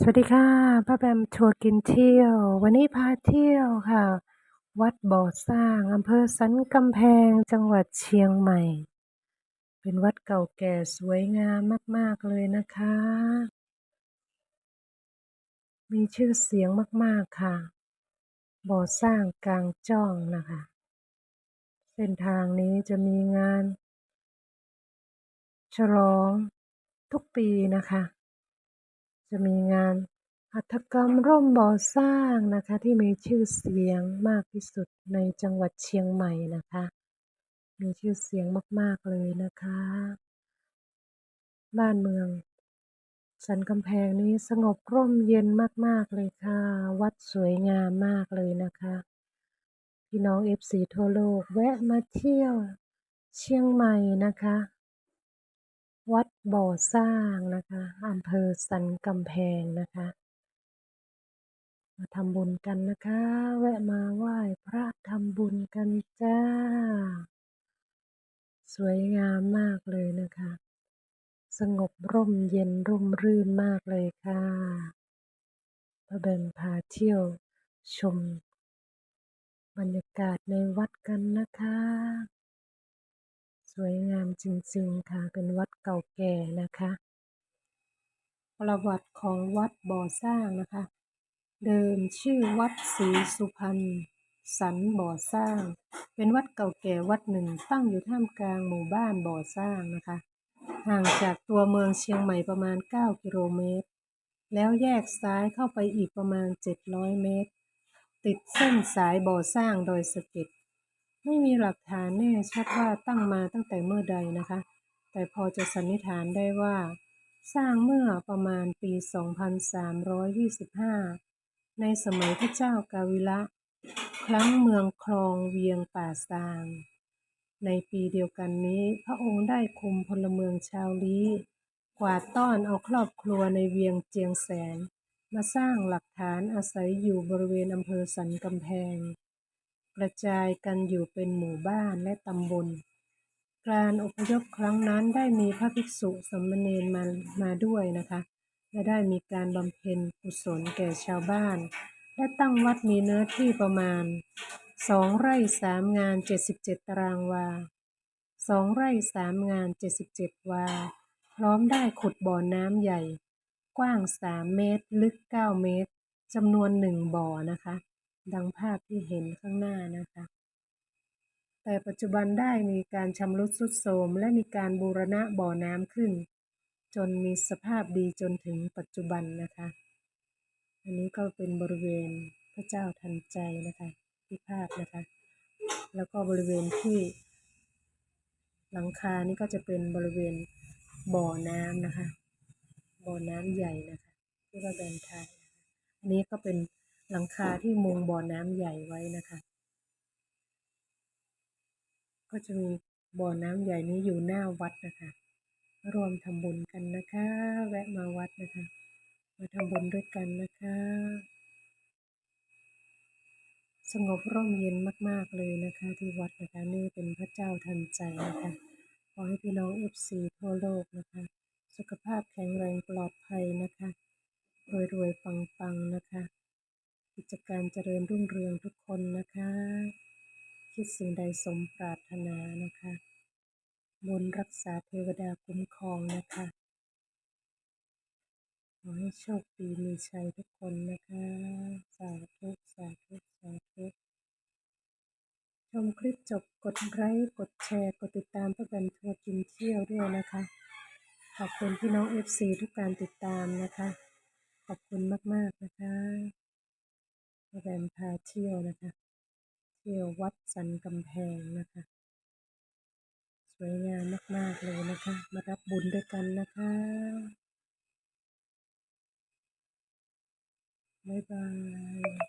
สวัสดีค่ะป้าแบมทัวร์กินเที่ยว วันนี้พาเที่ยวค่ะ วัดบ่อสร้างอำเภอสันกำแพงจังหวัดเชียงใหม่ เป็นวัดเก่าแก่สวยงามมาก ๆ เลยนะคะ มีชื่อเสียงมาก ๆ ค่ะ บ่อสร้างกลางจ้องนะคะ เส้นทางนี้จะมีงาน ฉลองทุกปีนะคะ จะมีงานหัตถกรรมร่มบ่อสร้างนะคะ ที่มีชื่อเสียงมากที่สุดในจังหวัดเชียงใหม่นะคะ มีชื่อเสียงมากๆเลยนะคะ บ้านเมืองสันกำแพงนี้สงบร่มเย็นมาก ๆ เลยค่ะ วัดสวยงามมากเลยนะคะ พี่น้องเอฟซีทั่วโลกแวะมาเที่ยวเชียงใหม่นะคะ วัดบ่อสร้างนะคะอำเภอสันกำแพงนะคะ มาทำบุญกันนะคะ แวะมาไหว้พระทำบุญกันจ้า สวยงามมากเลยนะคะ สงบร่มเย็นร่มรื่นมากเลยค่ะพระเบนพาเที่ยวชม บรรยากาศในวัดกันนะคะ วยงามจริงๆค่ะ เป็นวัดเก่าแก่นะคะ ประวัติของวัดบ่อสร้างนะคะ เดิมชื่อวัดศรีสุพรรณสันบ่อสร้าง เป็นวัดเก่าแก่วัดหนึ่งตั้งอยู่ท่ามกลางหมู่บ้านบ่อสร้างนะคะ ห่างจากตัวเมืองเชียงใหม่ประมาณ 9 กิโลเมตร แล้วแยกซ้ายเข้าไปอีกประมาณ 700 เมตร ติดเส้นสายบ่อสร้างโดยสะเก็ด ไม่มีหลักฐานแน่ชัดว่าตั้งมาตั้งแต่เมื่อใดนะคะ แต่พอจะสันนิษฐานได้ว่า สร้างเมื่อประมาณปี 2325 ในสมัยพระเจ้ากาวิละ ครั้งเมืองคลองเวียงป่าซาง ในปีเดียวกันนี้ พระองค์ได้คุมพลเมืองชาวลี้ กวาดต้อนเอาครอบครัวในเวียงเจียงแสน มาสร้างหลักฐานอาศัยอยู่บริเวณอำเภอสันกำแพง กระจายกันอยู่เป็นหมู่บ้านและตำบล การอพยพครั้งนั้นได้มีพระภิกษุสมเณรมามาด้วยนะคะ และได้มีการบำเพ็ญกุศลแก่ชาวบ้าน และตั้งวัดมีเนื้อที่ประมาณสองไร่สามงานเจ็ดสิบเจ็ดตารางวาสองไร่สามงานเจ็ดสิบเจ็ดวา พร้อมได้ขุดบ่อน้ำใหญ่ กว้างสามเมตร ลึกเก้าเมตรจำนวนหนึ่งบ่อนะคะ ดังภาพที่เห็นข้างหน้านะคะ แต่ปัจจุบันได้มีการชำรุดทรุดโทรมและมีการบูรณะบ่อน้ำขึ้น จนมีสภาพดีจนถึงปัจจุบันนะคะ อันนี้ก็เป็นบริเวณพระเจ้าทันใจนะคะที่ภาพนะคะ แล้วก็บริเวณที่หลังคานี่ก็จะเป็นบริเวณบ่อน้ำนะคะ บ่อน้ำใหญ่นะคะที่ว่าแบนทายอันนี้ก็เป็น หลังคาที่มุงบ่อน้ำใหญ่ไว้นะคะ ก็จะมีบ่อน้ำใหญ่นี้อยู่หน้าวัดนะคะ รวมทำบุญกันนะคะ แวะมาวัดนะคะ มาทำบุญด้วยกันนะคะ สงบร่มเย็นมาก ๆเลยนะคะ ที่วัดนะคะนี่เป็นพระเจ้าทันใจนะคะขอให้พี่น้องเอฟซีทั่วโลกนะคะ สุขภาพแข็งแรงปลอดภัยนะคะรวยรวยปังปังนะคะ กิจการเจริญรุ่งเรืองทุกคนนะคะ คิดสิ่งใดสมปรารถนานะคะบุญรักษาเทวดาคุ้มครองนะคะ ขอให้โชคดีมีชัยทุกคนนะคะ สาธุสาธุสาธุชมคลิปจบกดไลค์กดแชร์ กดติดตามเพื่อเป็นทัวร์กินเที่ยวด้วยนะคะ ขอบคุณพี่น้อง FC ทุกการติดตามนะคะ ขอบคุณมาก ๆ นะคะ เพื่อเป็นพาเที่ยวนะคะ เที่ยววัดสันกำแพงนะคะ สวยงามมาก ๆ เลยนะคะ มารับบุญด้วยกันนะคะ บ๊ายบาย